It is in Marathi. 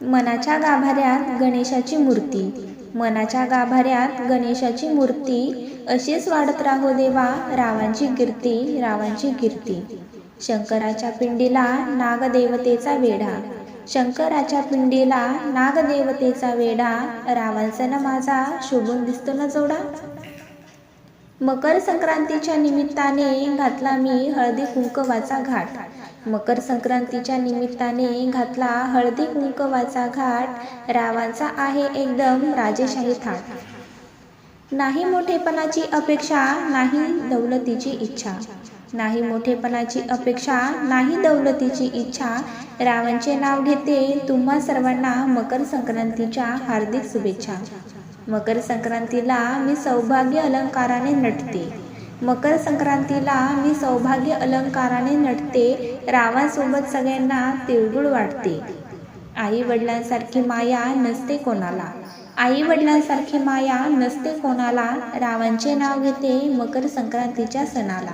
मनाच्या गाभाऱ्यात गणेशाची मूर्ती. मनाच्या गाभाऱ्यात गणेशाची मूर्ती. अशीच वाढत राहो देवा रावांची कीर्ती रावांची कीर्ती. शंकराच्या पिंडीला नागदेवतेचा वेढा. शंकराच्या पिंडीला नागदेवतेचा वेढा. रावांचा न माझा शोभून दिसतो ना जोडा. मकर संक्रांतीच्या निमित्ताने घातला मी हळदी कुंकवाचा घाट. मकर संक्रांतीच्या निमित्ताने घातला हळदी कुंकवाचा घाट. रावांचा आहे एकदम राजेशाही थाट. नाही मोठेपणाची अपेक्षा नाही दौलतीची इच्छा. नाही मोठेपणाची अपेक्षा नाही दौलतीची इच्छा. रावांचे नाव घेते तुम्हा सर्वांना मकर संक्रांतीच्या हार्दिक शुभेच्छा. मकर संक्रांतीला मी सौभाग्य अलंकाराने नटते. मकर संक्रांतीला मी सौभाग्य अलंकाराने नटते रावांसोबत सगळ्यांना तिळगुळ वाटते आई वडिलांसारखी माया नसते कोणाला. आई वडिलांसारखी माया नसते कोणाला. रावांचे नाव घेते मकर संक्रांतीच्या सणाला.